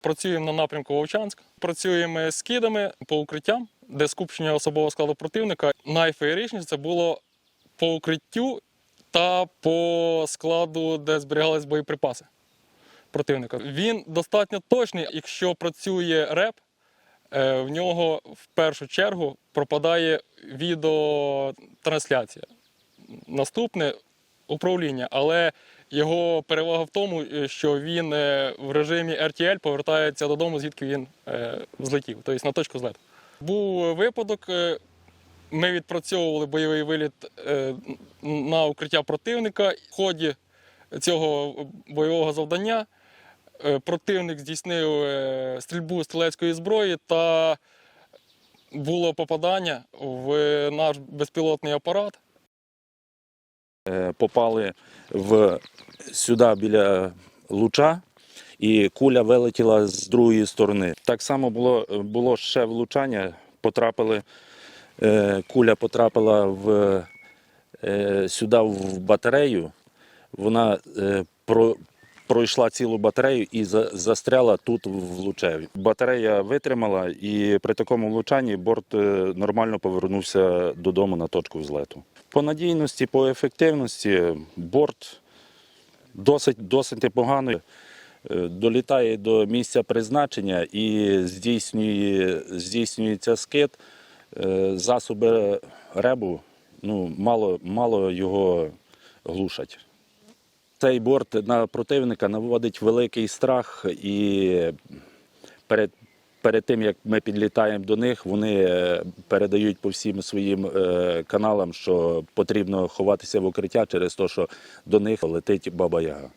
Працюємо на напрямку Вовчанськ, працюємо з кидами по укриттям, де скупчення особового складу противника. Найфеєричніше це було по укриттю та по складу, де зберігались боєприпаси противника. Він достатньо точний, якщо працює реп, е, в нього в першу чергу пропадає відеотрансляція. Наступне управління, але його перевага в тому, е, що він е, в режимі RTL повертається додому, звідки він е, злетів, тобто на точку злету. Був випадок, ми відпрацьовували бойовий виліт на укриття противника. В ході цього бойового завдання противник здійснив стрільбу стрілецької зброї та було попадання в наш безпілотний апарат. Е, попали в сюди біля луча, і куля вилетіла з другої сторони. Так само було, було ще влучання. Потрапили, е, куля потрапила в, е, сюди в батарею. Вона пройшла цілу батарею і застряла тут в лучеві. Батарея витримала, і при такому влучанні борт е, нормально повернувся додому на точку взлету. По надійності, по ефективності борт досить, досить непоганий. Е, Долітає до місця призначення і здійснює, здійснюється скид. Е, Засоби ребу ну, мало, мало його глушать. Цей борт на противника наводить великий страх, і перед, перед тим як ми підлітаємо до них, вони е, передають по всім своїм е, каналам, що потрібно ховатися в укриття через те, що до них летить баба Яга.